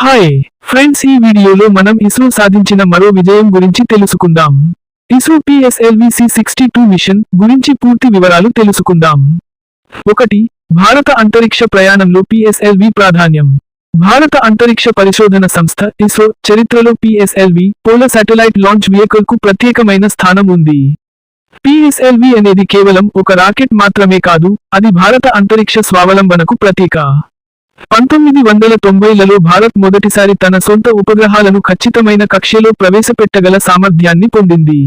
Hi friends ఈ వీడియోలో మనం ఇస్రో సాధించిన మరో విజయం గురించి తెలుసుకుందాం. ISRO PSLVC sixty two mission గురించి పూర్తి వివరాలు తెలుసుకుందాం. ఒకటి భారత అంతరిక్ష ప్రయాణంలో పిఎస్ఎల్వి ప్రాధాన్యం. భారత అంతరిక్ష పరిశోధన సంస్థ ఇస్రో చరిత్రలో పిఎస్ఎల్వి పోల శాటిలైట్ లాంచ్ వెహికల్కు ప్రత్యేకమైన స్థానం ఉంది. పిఎస్ఎల్వి అనేది కేవలం ఒక రాకెట్ మాత్రమే కాదు అది భారత అంతరిక్ష స్వావలంబనకు ప్రతీక. పంతొమ్మిది వందల తొంభైలలో భారత్ మొదటిసారి తన సొంత ఉపగ్రహాలను ఖచ్చితమైన కక్ష్యలో ప్రవేశపెట్టగల సామర్థ్యాన్ని పొందింది.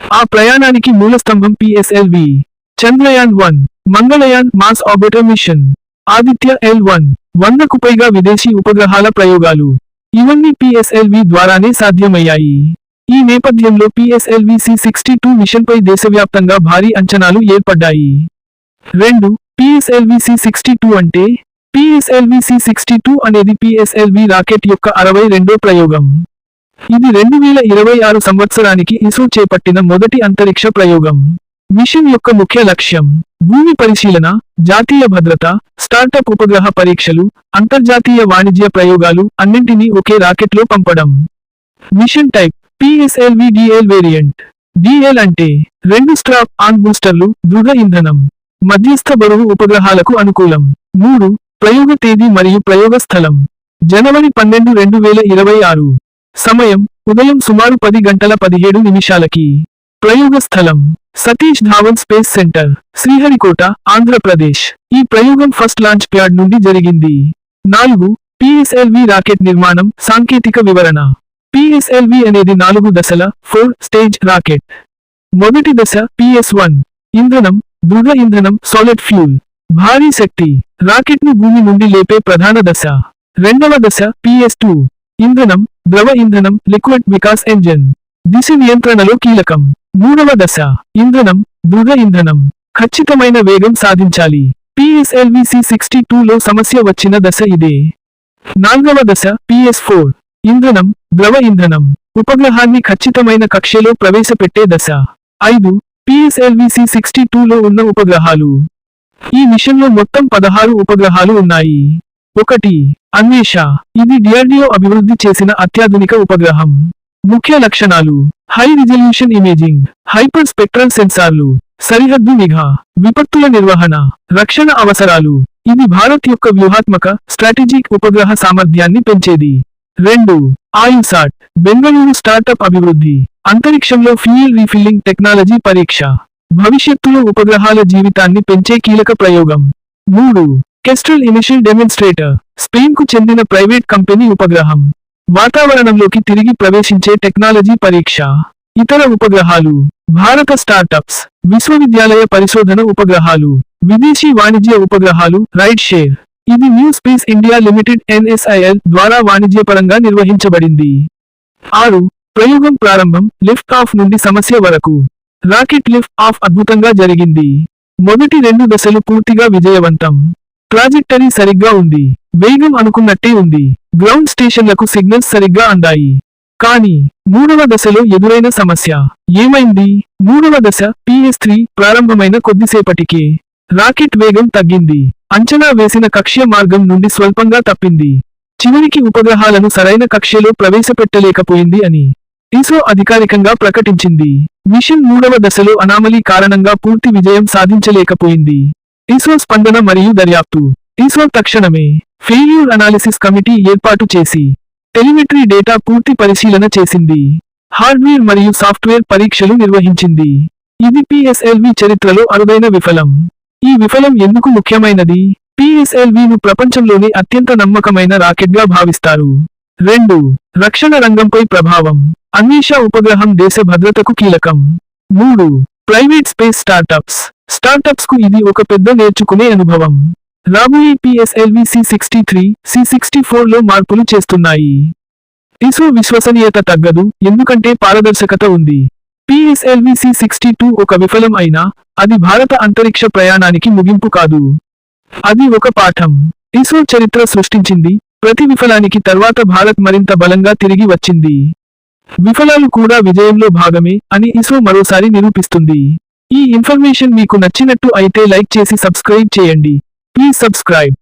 ఆ ప్రయాణానికి మూలస్తంభం PSLV Chandrayaan one Mangalyaan Mars orbiter mission Aditya L one వందకు పైగా విదేశీ ఉపగ్రహాల ప్రయోగాలు. ఇవన్నీ పిఎస్ఎల్వి ద్వారానే సాధ్యమయ్యాయి. ఈ నేపథ్యంలో పిఎస్ఎల్వి సి సిక్స్టీ టూ మిషన్పై దేశవ్యాప్తంగా భారీ అంచనాలు ఏర్పడ్డాయి. రెండు పిఎస్ఎల్వి సి సిక్స్టీ టూ అంటే పిఎస్ఎల్వి సి సిక్స్టీ టూ అనేది పిఎస్ఎల్వి రాకెట్ యొక్క అరవై రెండో ప్రయోగం. ఇది రెండు వేల ఇరవై ఆరు సంవత్సరానికి ఇస్రో చేపట్టిన మొదటి అంతరిక్ష ప్రయోగం. మిషన్ యొక్క ముఖ్య లక్ష్యం భూమి పరిశీలన జాతీయ భద్రత స్టార్టప్ ఉపగ్రహ పరీక్షలు అంతర్జాతీయ వాణిజ్య ప్రయోగాలు అన్నింటినీ ఒకే రాకెట్లో పంపడం. Mission type PSLV DL variant. DL అంటే రెండు స్ట్రాప్ ఆన్ బూస్టర్లు దృఢ ఇంధనం మధ్యస్థ బరువు ఉపగ్రహాలకు అనుకూలం. మూడు ప్రయోగ తేదీ మరియు ప్రయోగ స్థలం. జనవరి పన్నెండు రెండు వేల ఇరవై ఆరు. సమయం ఉదయం సుమారు పది గంటల పదిహేడు నిమిషాలకి. ప్రయోగ స్థలం సతీష్ ధావన్ స్పేస్ సెంటర్ శ్రీహరికోట ఆంధ్రప్రదేశ్. ఈ ప్రయోగం ఫస్ట్ లాంచ్ ప్యాడ్ నుండి జరిగింది. నాలుగు పిఎస్ఎల్వి రాకెట్ నిర్మాణం సాంకేతిక వివరణ. పిఎస్ఎల్వి అనేది నాలుగు దశల ఫోర్ స్టేజ్ రాకెట్. మొదటి దశ పిఎస్ వన్. ఇంధనం దృఢ ఇంధనం సాలిడ్ ఫ్యూల్. భారీ శక్తి. రాకెట్ను భూమి నుండి లేపే ప్రధాన దశ. రెండవ దశ పిఎస్ టూ. ఇంధనం ద్రవ ఇంధనం లిక్విడ్ వికాస్ ఎంజిన్ దిశ నియంత్రణలో కీలకం. మూడవ దశ ఇంధనం దృఢ ఇంధనం. ఖచ్చితమైన వేగం సాధించాలి. పిఎస్ఎల్విసి సిక్స్టీ లో సమస్య వచ్చిన దశ ఇదే. నాల్గవ దశ పిఎస్ ఫోర్. ఇంధనం ద్రవ ఇంధనం. ఉపగ్రహాన్ని ఖచ్చితమైన కక్ష్యలో ప్రవేశపెట్టే దశ. ఐదు పిఎస్ఎల్విసి సిక్స్టీ లో ఉన్న ఉపగ్రహాలు. ఈ మిషన్లో మొత్తం పదహారు ఉపగ్రహాలు ఉన్నాయి. ఒకటి అన్వేష. ఇది డిఆర్డిఓ అభివృద్ధి చేసిన అత్యాధునిక ఉపగ్రహం. ముఖ్య లక్షణాలు. High resolution imaging hyper spectral సెన్సార్లు సరిహద్దు నిఘా విపత్తుల నిర్వహణ రక్షణ అవసరాలు. ఇది భారత్ యొక్క వ్యూహాత్మక స్ట్రాటజిక్ ఉపగ్రహ సామర్థ్యాన్ని పెంచేది. రెండు ఆయుసాట్ బెంగళూరు స్టార్టప్ అభివృద్ధి. అంతరిక్షంలో ఫ్యూయల్ రీఫిల్లింగ్ టెక్నాలజీ పరీక్ష. భవిష్యత్తులో ఉపగ్రహాల జీవితాన్ని పెంచే కీలక ప్రయోగం. మూడు. కెస్ట్రల్ ఇనిషియల్ డెమోన్స్ట్రేటర్ స్పెయిన్కు చెందిన ప్రైవేట్ కంపెనీ ఉపగ్రహం. వాతావరణంలోకి తిరిగి ప్రవేశించే టెక్నాలజీ పరీక్ష. ఇతర ఉపగ్రహాలు భారత స్టార్టప్స్ విశ్వవిద్యాలయ పరిశోధన ఉపగ్రహాలు విదేశీ వాణిజ్య ఉపగ్రహాలు రైట్ షేర్ ఇది New Space India Limited NSIL ద్వారా వాణిజ్యపరంగా నిర్వహించబడింది. ఆరు. ప్రయోగం ప్రారంభం లిఫ్ట్ ఆఫ్ నుండి సమస్య వరకు. రాకెట్ లిఫ్ట్ ఆఫ్ అద్భుతంగా జరిగింది. మొదటి రెండు దశలు పూర్తిగా విజయవంతం. ట్రాజెక్టరీ సరిగ్గా ఉంది. వేగం అనుకున్నట్టే ఉంది. గ్రౌండ్ స్టేషన్లకు సిగ్నల్స్ సరిగ్గా అందాయి. కానీ మూడవ దశలో ఎదురైన సమస్య. ఏమైంది? మూడవ దశ పిఎస్ త్రీ ప్రారంభమైన కొద్దిసేపటికే. రాకెట్ వేగం తగ్గింది. అంచనా వేసిన కక్ష్య మార్గం నుండి స్వల్పంగా తప్పింది. చివరికి ఉపగ్రహాలను సరైన కక్ష్యలో ప్రవేశపెట్టలేకపోయింది అని. ఇస్రో అధికారికంగా ప్రకటించింది. మిషన్ మూడవ దశలో అనామలీ కారణంగా పూర్తి విజయం సాధించలేకపోయింది. ఇస్రో స్పందన మరియు దర్యాప్తు. ఇస్రో తక్షణమే ఫెయిల్యూర్ అనాలిసిస్ కమిటీ ఏర్పాటు చేసి టెలిమెట్రీ డేటా పూర్తి పరిశీలన చేసింది. హార్డ్వేర్ మరియు సాఫ్ట్వేర్ పరీక్షలు నిర్వహించింది. ఇది పిఎస్ఎల్వి చరిత్రలో అరుదైన విఫలం. ఈ విఫలం ఎందుకు ముఖ్యమైనది? పిఎస్ఎల్వి ను అత్యంత నమ్మకమైన రాకెట్గా భావిస్తారు. రెండు. రక్షణ రంగంపై ప్రభావం. అన్వేష ఉపగ్రహం దేశ భద్రతకు కీలకం. మూడు ప్రైవేట్ స్పేస్ స్టార్టప్స్. స్టార్టప్స్కు ఇది ఒక పెద్ద నేర్చుకునే అనుభవం. రాబోయే PSLV C sixty three C sixty ఫోర్లో మార్పులు చేస్తున్నాయి. ఇస్రో విశ్వసనీయత తగ్గదు ఎందుకంటే పారదర్శకత ఉంది. పిఎస్ఎల్వి సి సిక్స్టీ టూ ఒక విఫలం అయినా అది భారత అంతరిక్ష ప్రయాణానికి ముగింపు కాదు. అది ఒక పాఠం. ఇస్రో చరిత్ర సృష్టించింది ప్రతి విఫలానికి తర్వాత భారత్ మరింత బలంగా తిరిగి వచ్చింది. విఫలాలు కూడా విజయంలో భాగమే అని ఇస్రో మరోసారి నిరూపిస్తుంది. ఈ ఇన్ఫర్మేషన్ మీకు నచ్చినట్టు అయితే లైక్ చేసి సబ్స్క్రైబ్ చేయండి. Please subscribe.